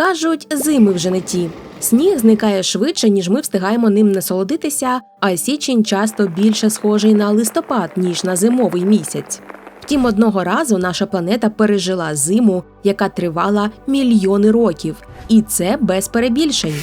Кажуть, зими вже не ті. Сніг зникає швидше, ніж ми встигаємо ним насолодитися, а січень часто більше схожий на листопад, ніж на зимовий місяць. Втім, одного разу наша планета пережила зиму, яка тривала мільйони років, і це без перебільшень.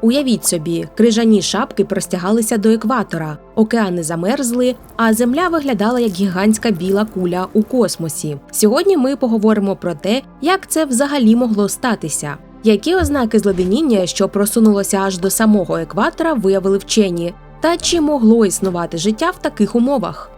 Уявіть собі, крижані шапки простягалися до екватора, океани замерзли, а земля виглядала як гігантська біла куля у космосі. Сьогодні ми поговоримо про те, як це взагалі могло статися. Які ознаки зледеніння, що просунулося аж до самого екватора, виявили вчені, та чи могло існувати життя в таких умовах?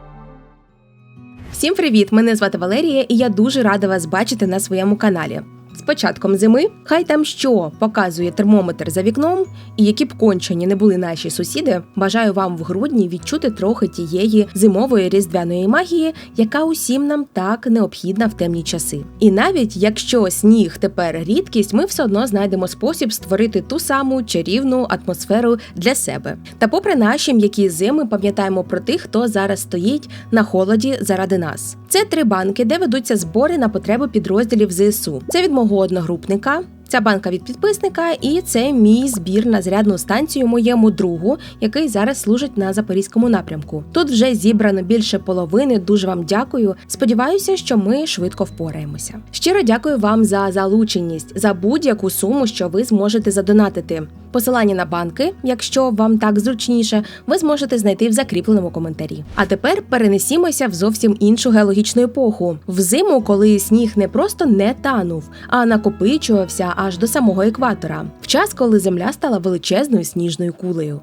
Всім привіт! Мене звати Валерія, і я дуже рада вас бачити на своєму каналі. Початком зими, хай там що показує термометр за вікном, і які б кончені не були наші сусіди, бажаю вам в грудні відчути трохи тієї зимової різдвяної магії, яка усім нам так необхідна в темні часи. І навіть якщо сніг тепер рідкість, ми все одно знайдемо спосіб створити ту саму чарівну атмосферу для себе. Та, попри наші м'які зими, пам'ятаємо про тих, хто зараз стоїть на холоді заради нас. Це три банки, де ведуться збори на потреби підрозділів ЗСУ. Це від мого одногрупника. Ця банка від підписника, і це мій збір на зарядну станцію моєму другу, який зараз служить на запорізькому напрямку. Тут вже зібрано більше половини. Дуже вам дякую. Сподіваюся, що ми швидко впораємося. Щиро дякую вам за залученість, за будь-яку суму, що ви зможете задонатити. Посилання на банки, якщо вам так зручніше, ви зможете знайти в закріпленому коментарі. А тепер перенесімося в зовсім іншу геологічну епоху. В зиму, коли сніг не просто не танув, а накопичувався аж до самого екватора, в час, коли земля стала величезною сніжною кулею.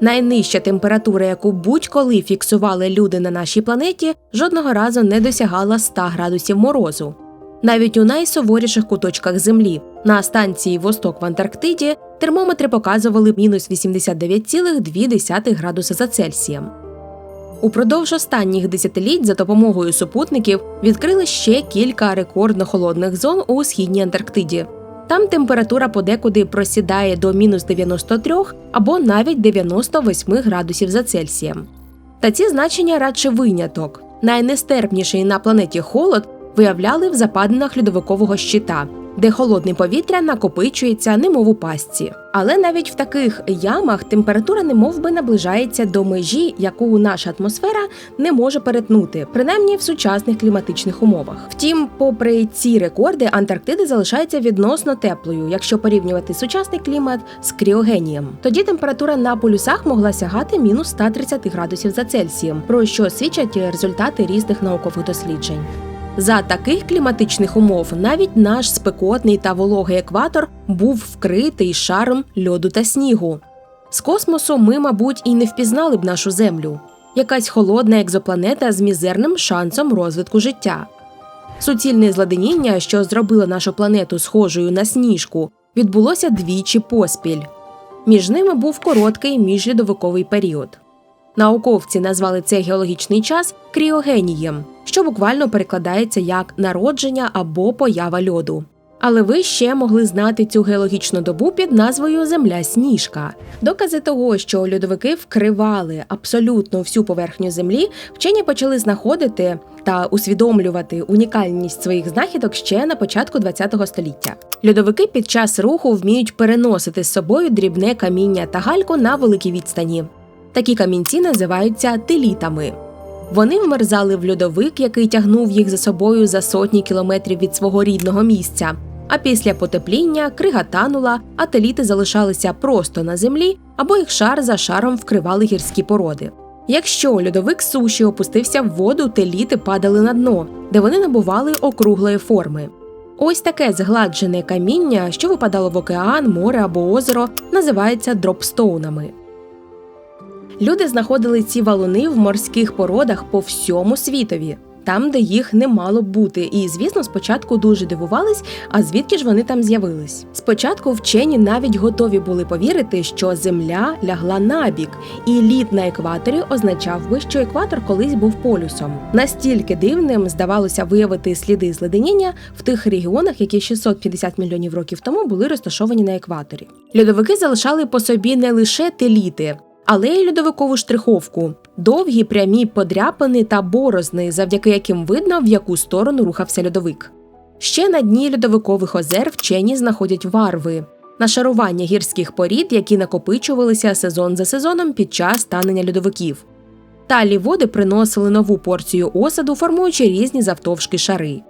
Найнижча температура, яку будь-коли фіксували люди на нашій планеті, жодного разу не досягала 100 градусів морозу. Навіть у найсуворіших куточках землі на станції Восток в Антарктиді термометри показували мінус 89,2 градуса за Цельсієм. Упродовж останніх десятиліть за допомогою супутників відкрили ще кілька рекордно холодних зон у східній Антарктиді. Там температура подекуди просідає до мінус 93 або навіть 98 градусів за Цельсієм. Та ці значення радше виняток. Найнестерпніший на планеті холод виявляли в западинах льодовикового щита, де холодне повітря накопичується, немов у пастці. Але навіть в таких ямах температура немов би наближається до межі, яку наша атмосфера не може перетнути, принаймні в сучасних кліматичних умовах. Втім, попри ці рекорди, Антарктида залишається відносно теплою, якщо порівнювати сучасний клімат з кріогенієм. Тоді температура на полюсах могла сягати мінус 130 градусів за Цельсієм, про що свідчать результати різних наукових досліджень. За таких кліматичних умов навіть наш спекотний та вологий екватор був вкритий шаром льоду та снігу. З космосу ми, мабуть, і не впізнали б нашу землю якась холодна екзопланета з мізерним шансом розвитку життя. Суцільне зладеніння, що зробило нашу планету схожою на сніжку, відбулося двічі поспіль. Між ними був короткий міжльодовиковий період. Науковці назвали цей геологічний час кріогенієм, що буквально перекладається як народження або поява льоду. Але ви ще могли знати цю геологічну добу під назвою Земля Сніжка. Докази того, що льодовики вкривали абсолютно всю поверхню землі, вчені почали знаходити та усвідомлювати унікальність своїх знахідок ще на початку ХХ століття. Льодовики під час руху вміють переносити з собою дрібне каміння та гальку на великій відстані. Такі камінці називаються телітами. Вони вмерзали в льодовик, який тягнув їх за собою за сотні кілометрів від свого рідного місця. А після потепління крига танула, а теліти залишалися просто на землі або їх шар за шаром вкривали гірські породи. Якщо льодовик суші опустився в воду, теліти падали на дно, де вони набували округлої форми. Ось таке згладжене каміння, що випадало в океан, море або озеро, називається дропстоунами. Люди знаходили ці валуни в морських породах по всьому світові, там, де їх не мало б бути. І, звісно, спочатку дуже дивувались, а звідки ж вони там з'явились. Спочатку вчені навіть готові були повірити, що земля лягла набік, і лід на екваторі означав би, що екватор колись був полюсом. Настільки дивним здавалося виявити сліди зледеніння в тих регіонах, які 650 мільйонів років тому були розташовані на екваторі. Льодовики залишали по собі не лише теліти але й льодовикову штриховку, довгі прямі подряпини та борозни, завдяки яким видно, в яку сторону рухався льодовик. Ще на дні льодовикових озер вчені знаходять варви. Нашарування гірських порід, які накопичувалися сезон за сезоном під час танення льодовиків. Талі води приносили нову порцію осаду, формуючи різні завтовшки шари.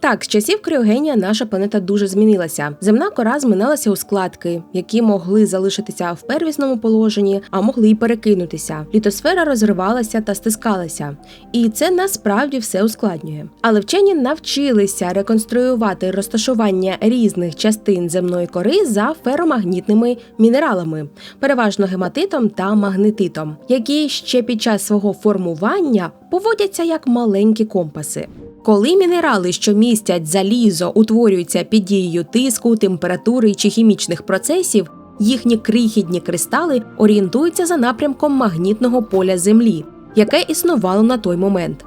Так, з часів кріогенія наша планета дуже змінилася. Земна кора змінилася у складки, які могли залишитися в первісному положенні, а могли й перекинутися. Літосфера розривалася та стискалася, і це насправді все ускладнює. Але вчені навчилися реконструювати розташування різних частин земної кори за феромагнітними мінералами, переважно гематитом та магнетитом, які ще під час свого формування поводяться як маленькі компаси. Коли мінерали, що містять залізо, утворюються під дією тиску, температури чи хімічних процесів, їхні крихітні кристали орієнтуються за напрямком магнітного поля Землі, яке існувало на той момент.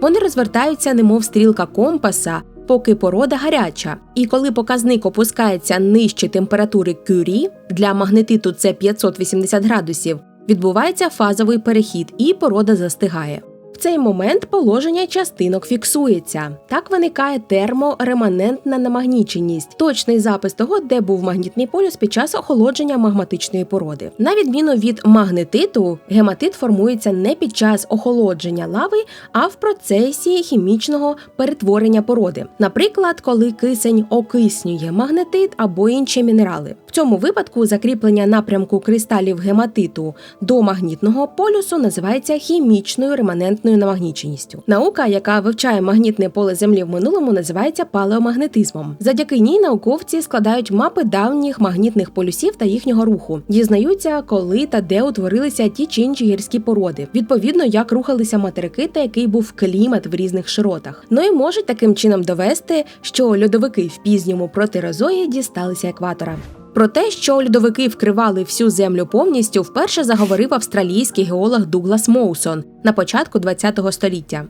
Вони розвертаються, немов стрілка компаса, поки порода гаряча, і коли показник опускається нижче температури Кюрі, для магнетиту це 580 градусів, відбувається фазовий перехід, і порода застигає. Цей момент положення частинок фіксується. Так виникає термореманентна намагніченість, точний запис того, де був магнітний полюс під час охолодження магматичної породи. На відміну від магнетиту, гематит формується не під час охолодження лави, а в процесі хімічного перетворення породи. Наприклад, коли кисень окиснює магнетит або інші мінерали. В цьому випадку закріплення напрямку кристалів гематиту до магнітного полюсу називається хімічною реманентною намагніченістю. Наука, яка вивчає магнітне поле Землі в минулому, називається палеомагнетизмом. Завдяки ній науковці складають мапи давніх магнітних полюсів та їхнього руху, дізнаються, коли та де утворилися ті чи інші гірські породи, відповідно, як рухалися материки та який був клімат в різних широтах. Ну і можуть таким чином довести, що льодовики в пізньому протирозої дісталися екватора. Про те, що льодовики вкривали всю землю повністю, вперше заговорив австралійський геолог Дуглас Моусон на початку ХХ століття.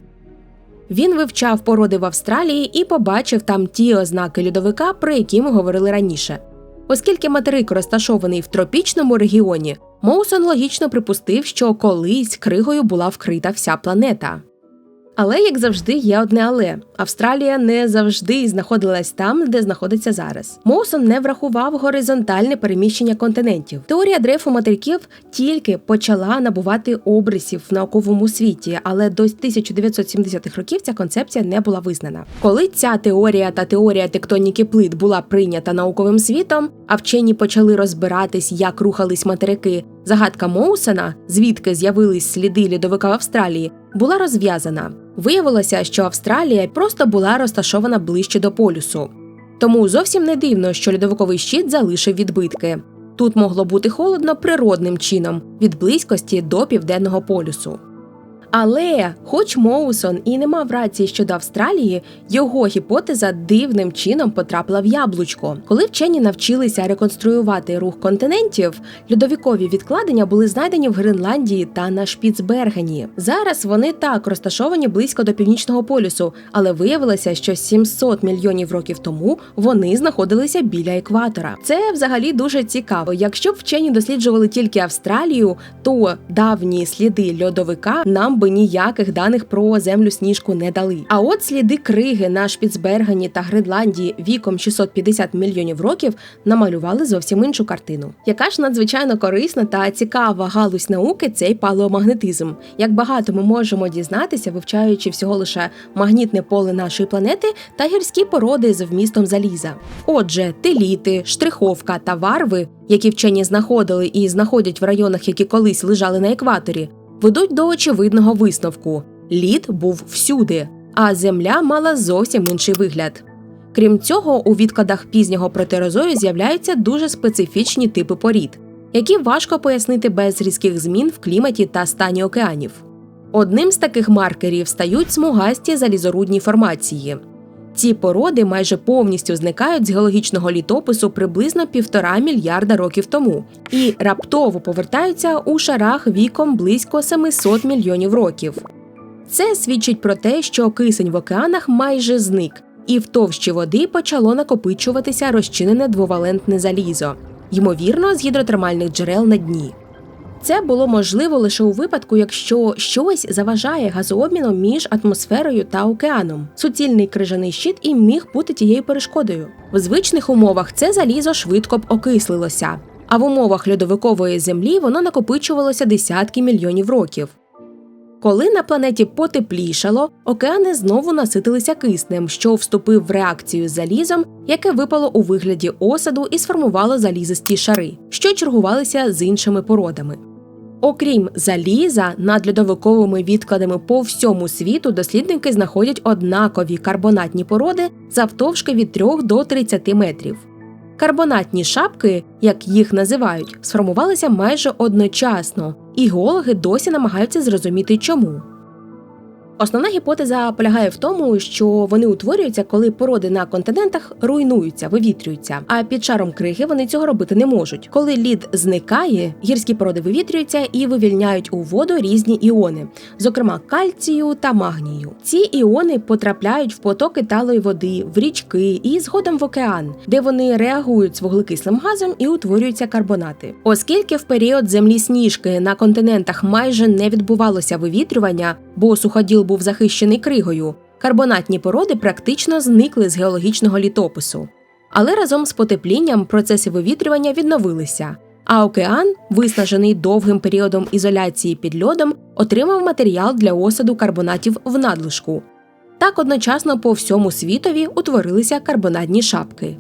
Він вивчав породи в Австралії і побачив там ті ознаки льодовика, про які ми говорили раніше. Оскільки материк розташований в тропічному регіоні, Моусон логічно припустив, що колись кригою була вкрита вся планета. Але, як завжди, є одне але Австралія не завжди знаходилась там, де знаходиться зараз. Моусон не врахував горизонтальне переміщення континентів. Теорія дрейфу материків тільки почала набувати обрисів в науковому світі, але до 1970-х років ця концепція не була визнана. Коли ця теорія та теорія тектоніки плит була прийнята науковим світом, а вчені почали розбиратись, як рухались материки. Загадка Моусена, звідки з'явились сліди льодовика в Австралії, була розв'язана. Виявилося, що Австралія просто була розташована ближче до полюсу. Тому зовсім не дивно, що льодовиковий щит залишив відбитки. Тут могло бути холодно природним чином від близькості до південного полюсу. Але, хоч Моусон і не мав рації щодо Австралії, його гіпотеза дивним чином потрапила в яблучко. Коли вчені навчилися реконструювати рух континентів, льодовікові відкладення були знайдені в Гренландії та на Шпіцбергені. Зараз вони так розташовані близько до північного полюсу, але виявилося, що 700 мільйонів років тому вони знаходилися біля екватора. Це взагалі дуже цікаво. Якщо б вчені досліджували тільки Австралію, то давні сліди льодовика нам би ніяких даних про землю сніжку не дали. А от сліди криги на Шпіцбергені та Гренландії віком 650 мільйонів років намалювали зовсім іншу картину. Яка ж надзвичайно корисна та цікава галузь науки цей палеомагнетизм. Як багато ми можемо дізнатися, вивчаючи всього лише магнітне поле нашої планети та гірські породи з вмістом заліза. Отже, теліти, штриховка та варви, які вчені знаходили і знаходять в районах, які колись лежали на екваторі, ведуть до очевидного висновку: лід був всюди, а земля мала зовсім інший вигляд. Крім цього, у відкладах пізнього протерозою з'являються дуже специфічні типи порід, які важко пояснити без різких змін в кліматі та стані океанів. Одним з таких маркерів стають смугасті залізорудні формації. Ці породи майже повністю зникають з геологічного літопису приблизно півтора мільярда років тому і раптово повертаються у шарах віком близько 700 мільйонів років. Це свідчить про те, що кисень в океанах майже зник, і в товщі води почало накопичуватися розчинене двовалентне залізо, ймовірно, з гідротермальних джерел на дні. Це було можливо лише у випадку, якщо щось заважає газообміну між атмосферою та океаном. Суцільний крижаний щит і міг бути тією перешкодою. В звичних умовах це залізо швидко б окислилося, а в умовах льодовикової землі воно накопичувалося десятки мільйонів років. Коли на планеті потеплішало, океани знову наситилися киснем, що вступив в реакцію з залізом, яке випало у вигляді осаду і сформувало залізисті шари, що чергувалися з іншими породами. Окрім заліза, над льодовиковими відкладами по всьому світу дослідники знаходять однакові карбонатні породи завтовшки від 3 до 30 метрів. Карбонатні шапки, як їх називають, сформувалися майже одночасно, і геологи досі намагаються зрозуміти чому. Основна гіпотеза полягає в тому, що вони утворюються, коли породи на континентах руйнуються, вивітрюються, а під шаром криги вони цього робити не можуть. Коли лід зникає, гірські породи вивітрюються і вивільняють у воду різні іони, зокрема кальцію та магнію. Ці іони потрапляють в потоки талої води, в річки і згодом в океан, де вони реагують з вуглекислим газом і утворюються карбонати. Оскільки в період землі сніжки на континентах майже не відбувалося вивітрювання, бо суходіл був захищений кригою, карбонатні породи практично зникли з геологічного літопису. Але разом з потеплінням процеси вивітрювання відновилися, а океан, виснажений довгим періодом ізоляції під льодом, отримав матеріал для осаду карбонатів в надлишку. Так одночасно по всьому світові утворилися карбонатні шапки.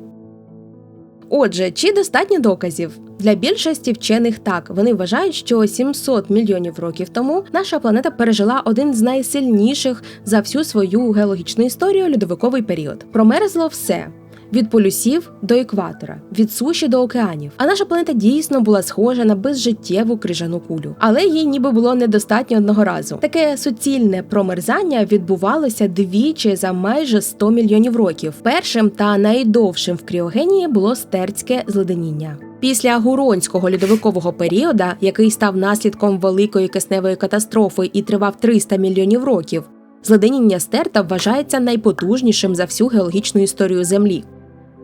Отже, чи достатньо доказів? Для більшості вчених так вони вважають, що 700 мільйонів років тому наша планета пережила один з найсильніших за всю свою геологічну історію льодовиковий період. Промерзло все. Від полюсів до екватора, від суші до океанів. А наша планета дійсно була схожа на безжиттєву крижану кулю, але їй ніби було недостатньо одного разу. Таке суцільне промерзання відбувалося двічі за майже 100 мільйонів років. Першим та найдовшим в кріогенії було стерцьке зледеніння. Після гуронського льодовикового періода, який став наслідком великої кисневої катастрофи і тривав 300 мільйонів років, зледеніння стерта вважається найпотужнішим за всю геологічну історію Землі.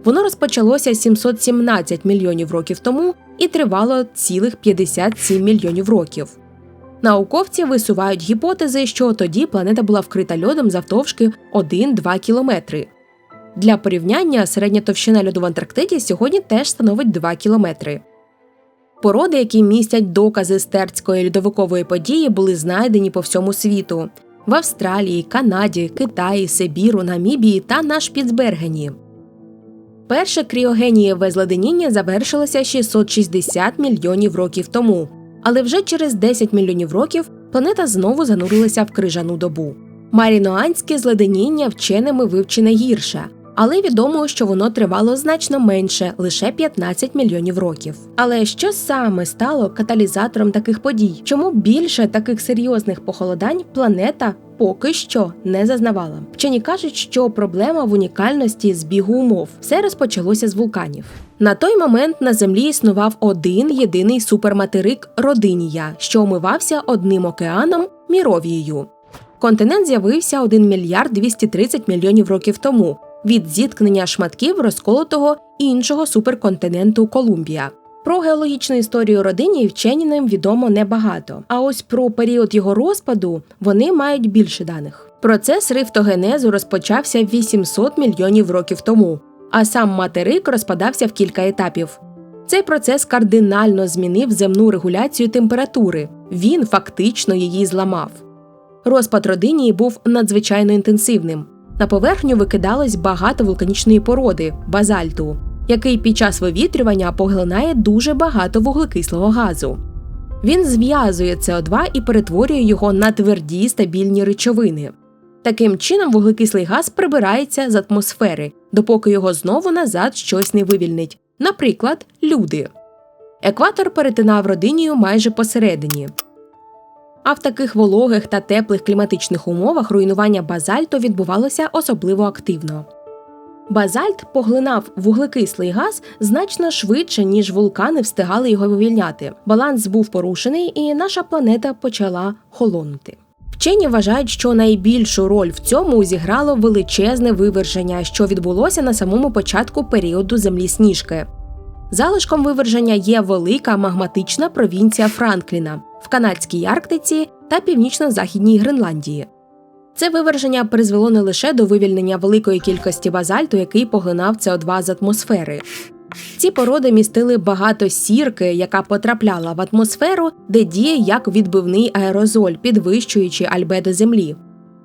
Воно розпочалося 717 мільйонів років тому і тривало цілих 57 мільйонів років. Науковці висувають гіпотези, що тоді планета була вкрита льодом завтовшки 1-2 кілометри. Для порівняння середня товщина льоду в Антарктиді сьогодні теж становить 2 кілометри. Породи, які містять докази стерцької льодовикової події, були знайдені по всьому світу в Австралії, Канаді, Китаї, Сибіру, Намібії та на Шпіцбергені. Перше кріогенієве зледеніння завершилося 660 мільйонів років тому, але вже через 10 мільйонів років планета знову занурилася в крижану добу. Маріноанське зледеніння вченими вивчене гірше, але відомо, що воно тривало значно менше лише 15 мільйонів років. Але що саме стало каталізатором таких подій? Чому більше таких серйозних похолодань планета поки що не зазнавала? Вчені кажуть, що проблема в унікальності збігу умов все розпочалося з вулканів. На той момент на землі існував один єдиний суперматерик Родинія, що омивався одним океаном Міровією. Континент з'явився 1 мільярд 230 мільйонів років тому від зіткнення шматків розколотого іншого суперконтиненту Колумбія. Про геологічну історію родині вчені ним відомо небагато. А ось про період його розпаду вони мають більше даних. Процес рифтогенезу розпочався 800 мільйонів років тому, а сам материк розпадався в кілька етапів. Цей процес кардинально змінив земну регуляцію температури. Він фактично її зламав. Розпад родинії був надзвичайно інтенсивним. На поверхню викидалось багато вулканічної породи базальту, який під час вивітрювання поглинає дуже багато вуглекислого газу. Він зв'язує СО2 і перетворює його на тверді стабільні речовини. Таким чином, вуглекислий газ прибирається з атмосфери, допоки його знову назад щось не вивільнить, наприклад, люди. Екватор перетинав родинію майже посередині. А в таких вологих та теплих кліматичних умовах руйнування базальту відбувалося особливо активно. Базальт поглинав вуглекислий газ значно швидше, ніж вулкани встигали його вивільняти. Баланс був порушений, і наша планета почала холонути. Вчені вважають, що найбільшу роль в цьому зіграло величезне виверження, що відбулося на самому початку періоду землі сніжки. Залишком виверження є велика магматична провінція Франкліна в канадській Арктиці та північно-західній Гренландії. Це виверження призвело не лише до вивільнення великої кількості базальту, який поглинав СО2 з атмосфери. Ці породи містили багато сірки, яка потрапляла в атмосферу, де діє як відбивний аерозоль, підвищуючи альбедо Землі.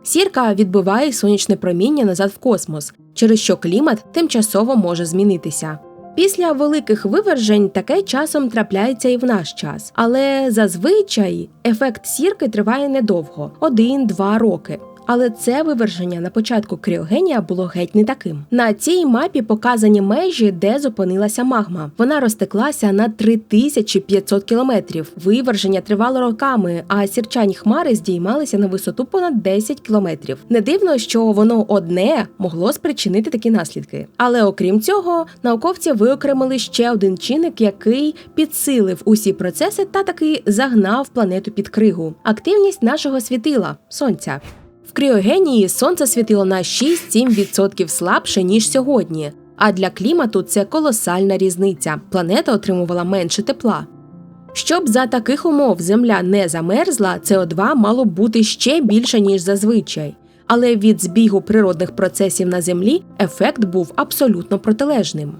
Сірка відбиває сонячне проміння назад в космос, через що клімат тимчасово може змінитися. Після великих вивержень таке часом трапляється і в наш час, але зазвичай ефект сірки триває недовго один-два роки. Але це виверження на початку кріогенія було геть не таким. На цій мапі показані межі, де зупинилася магма. Вона розтеклася на 3500 кілометрів. Виверження тривало роками, а сірчані хмари здіймалися на висоту понад 10 кілометрів. Не дивно, що воно одне могло спричинити такі наслідки. Але окрім цього, науковці виокремили ще один чинник, який підсилив усі процеси та таки загнав планету під кригу. Активність нашого світила сонця. Кріогенії сонце світило на 6-7% слабше ніж сьогодні. А для клімату це колосальна різниця. Планета отримувала менше тепла. Щоб за таких умов Земля не замерзла, СО2 мало б бути ще більше, ніж зазвичай. Але від збігу природних процесів на Землі ефект був абсолютно протилежним.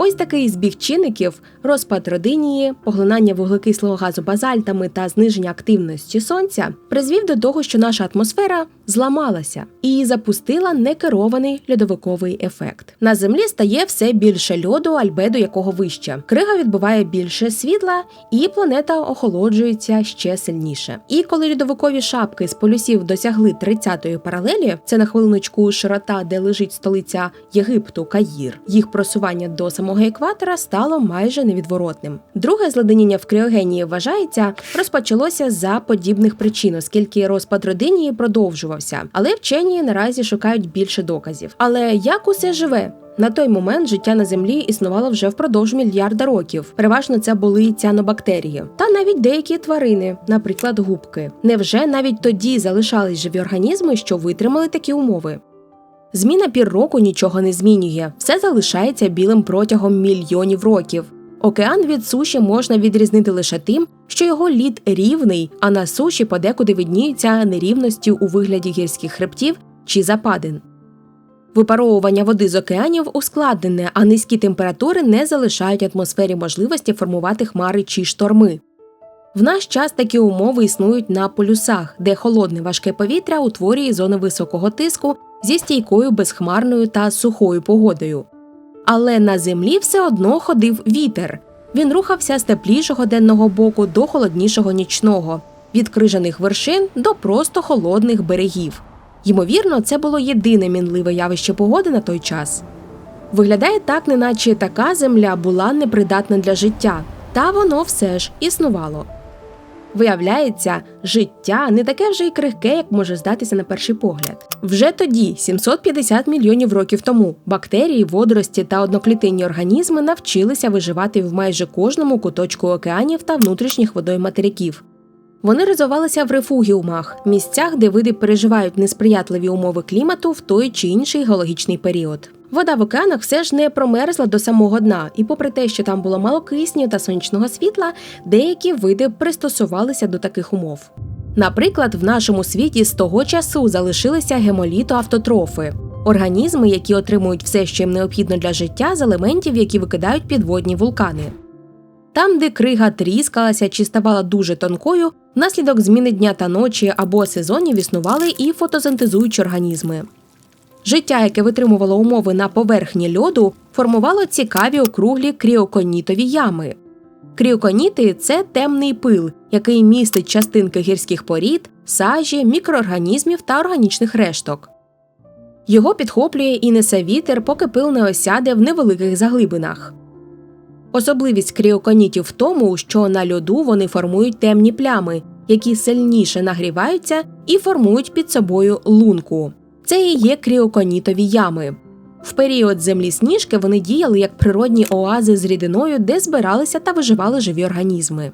Ось такий збіг чинників розпад родинії, поглинання вуглекислого газу базальтами та зниження активності сонця призвів до того, що наша атмосфера зламалася і запустила некерований льодовиковий ефект. На землі стає все більше льоду, альбедо якого вище. Крига відбуває більше світла, і планета охолоджується ще сильніше. І коли льодовикові шапки з полюсів досягли 30-ї паралелі, це на хвилиночку широта, де лежить столиця Єгипту, Каїр, їх просування до самого екватора стало майже невідворотним. Друге зледеніння в кріогенії вважається розпочалося за подібних причин, оскільки розпад родинії продовжувався. Але вчені наразі шукають більше доказів. Але як усе живе? На той момент життя на землі існувало вже впродовж мільярда років. Переважно це були цянобактерії, та навіть деякі тварини, наприклад, губки. Невже навіть тоді залишались живі організми, що витримали такі умови? Зміна пір року нічого не змінює, все залишається білим протягом мільйонів років. Океан від суші можна відрізнити лише тим, що його лід рівний, а на суші подекуди видніються нерівності у вигляді гірських хребтів чи западин. Випаровування води з океанів ускладнене, а низькі температури не залишають атмосфері можливості формувати хмари чи шторми. В наш час такі умови існують на полюсах, де холодне важке повітря утворює зони високого тиску зі стійкою безхмарною та сухою погодою. Але на землі все одно ходив вітер. Він рухався з теплішого денного боку до холоднішого нічного, від крижаних вершин до просто холодних берегів. Ймовірно, це було єдине мінливе явище погоди на той час. Виглядає так, неначе така земля була непридатна для життя, та воно все ж існувало. Виявляється, життя не таке вже й крихке, як може здатися на перший погляд. Вже тоді, 750 мільйонів років тому, бактерії, водорості та одноклітинні організми навчилися виживати в майже кожному куточку океанів та внутрішніх водой материків. Вони розвивалися в рефугіумах, місцях, де види переживають несприятливі умови клімату в той чи інший геологічний період. Вода в океанах все ж не промерзла до самого дна, і, попри те, що там було мало кисню та сонячного світла, деякі види пристосувалися до таких умов. Наприклад, в нашому світі з того часу залишилися гемолітоавтотрофи – організми, які отримують все, що їм необхідно для життя з елементів, які викидають підводні вулкани. Там, де крига тріскалася чи ставала дуже тонкою, внаслідок зміни дня та ночі або сезонів існували і фотосинтезуючі організми. Життя, яке витримувало умови на поверхні льоду, формувало цікаві округлі кріоконітові ями. Кріоконіти це темний пил, який містить частинки гірських порід, сажі, мікроорганізмів та органічних решток. Його підхоплює і несе вітер, поки пил не осяде в невеликих заглибинах. Особливість кріоконітів в тому, що на льоду вони формують темні плями, які сильніше нагріваються і формують під собою лунку. Це і є кріоконітові ями. В період землі сніжки вони діяли як природні оази з рідиною, де збиралися та виживали живі організми.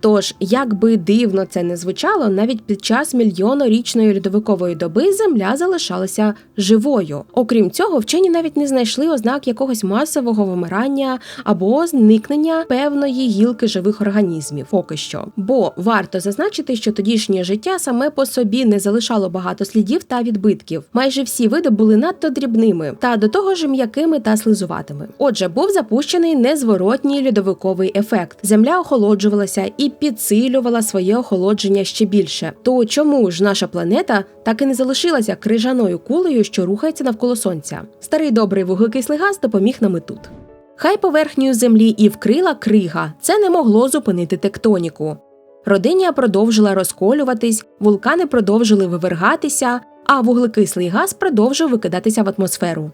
Тож, як би дивно це не звучало, навіть під час мільйонорічної льодовикової доби земля залишалася живою. Окрім цього, вчені навіть не знайшли ознак якогось масового вимирання або зникнення певної гілки живих організмів. Поки що. Бо варто зазначити, що тодішнє життя саме по собі не залишало багато слідів та відбитків. Майже всі види були надто дрібними та до того ж м'якими та слизуватими. Отже, був запущений незворотній льодовиковий ефект. Земля охолоджувалася і підсилювала своє охолодження ще більше. То чому ж наша планета так і не залишилася крижаною кулею, що рухається навколо сонця? Старий добрий вуглекислий газ допоміг нам і тут. Хай поверхню землі і вкрила крига, це не могло зупинити тектоніку. Родинія продовжила розколюватись, вулкани продовжили вивергатися, а вуглекислий газ продовжив викидатися в атмосферу.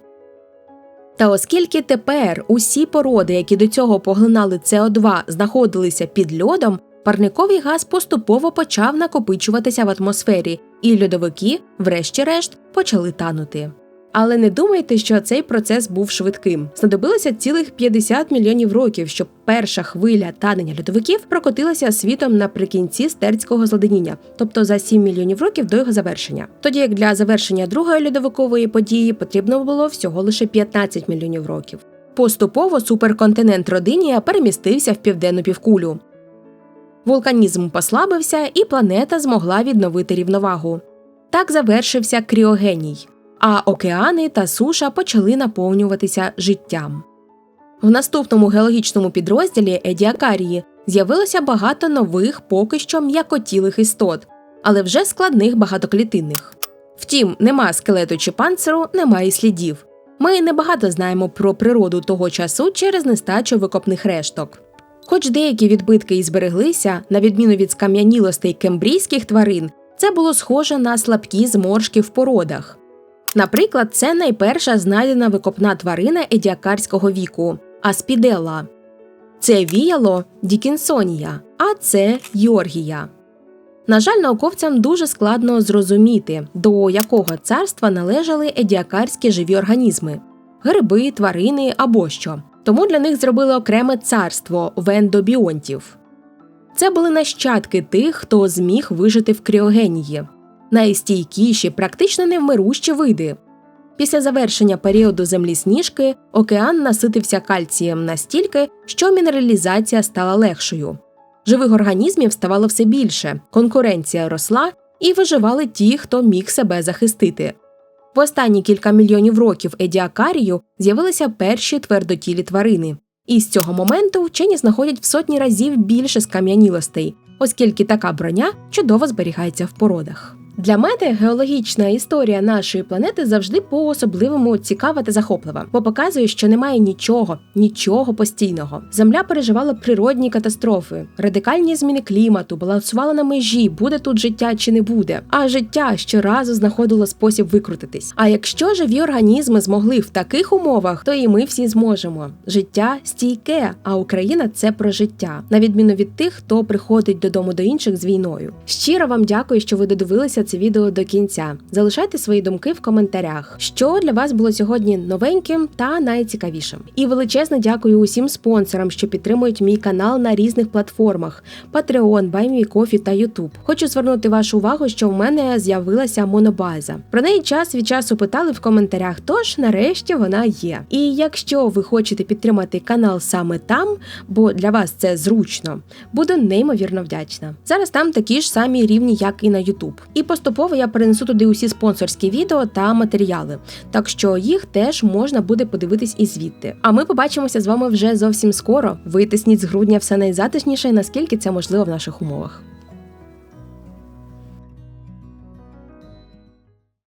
Та оскільки тепер усі породи, які до цього поглинали СО2, знаходилися під льодом, парниковий газ поступово почав накопичуватися в атмосфері, і льодовики, врешті-решт, почали танути. Але не думайте, що цей процес був швидким. Знадобилося цілих 50 мільйонів років, щоб перша хвиля танення льодовиків прокотилася світом наприкінці стерцького зладеніння, тобто за 7 мільйонів років до його завершення. Тоді як для завершення другої льодовикової події потрібно було всього лише 15 мільйонів років. Поступово суперконтинент Родинія перемістився в південну півкулю. Вулканізм послабився, і планета змогла відновити рівновагу. Так завершився кріогеній а океани та суша почали наповнюватися життям. В наступному геологічному підрозділі Едіакарії з'явилося багато нових, поки що м'якотілих істот, але вже складних багатоклітинних. Втім, нема скелету чи панциру, немає слідів. Ми небагато знаємо про природу того часу через нестачу викопних решток. Хоч деякі відбитки і збереглися, на відміну від скам'янілостей кембрійських тварин, це було схоже на слабкі зморшки в породах. Наприклад, це найперша знайдена викопна тварина едіакарського віку аспіделла. Це віяло Дікінсонія, а це Йоргія. На жаль, науковцям дуже складно зрозуміти, до якого царства належали едіакарські живі організми гриби, тварини або що. Тому для них зробили окреме царство вендобіонтів. Це були нащадки тих, хто зміг вижити в кріогенії найстійкіші, практично невмирущі види. Після завершення періоду землі сніжки океан наситився кальцієм настільки, що мінералізація стала легшою. Живих організмів ставало все більше, конкуренція росла і виживали ті, хто міг себе захистити. В останні кілька мільйонів років едіакарію з'явилися перші твердотілі тварини, і з цього моменту вчені знаходять в сотні разів більше скам'янілостей, оскільки така броня чудово зберігається в породах. Для мене геологічна історія нашої планети завжди по особливому цікава та захоплива, бо показує, що немає нічого, нічого постійного. Земля переживала природні катастрофи, радикальні зміни клімату, балансувала на межі, буде тут життя чи не буде. А життя щоразу знаходило спосіб викрутитись. А якщо живі організми змогли в таких умовах, то і ми всі зможемо. Життя стійке, а Україна це про життя, на відміну від тих, хто приходить додому до інших з війною. Щиро вам дякую, що ви додивилися це відео до кінця. Залишайте свої думки в коментарях, що для вас було сьогодні новеньким та найцікавішим. І величезне дякую усім спонсорам, що підтримують мій канал на різних платформах: Patreon, BuyMeCoffee та YouTube. Хочу звернути вашу увагу, що в мене з'явилася монобаза. Про неї час від часу питали в коментарях, тож нарешті вона є. І якщо ви хочете підтримати канал саме там, бо для вас це зручно, буду неймовірно вдячна. Зараз там такі ж самі рівні, як і на YouTube. І поступово я перенесу туди усі спонсорські відео та матеріали, так що їх теж можна буде подивитись і звідти. А ми побачимося з вами вже зовсім скоро. Витисніть з грудня все найзатишніше, наскільки це можливо в наших умовах.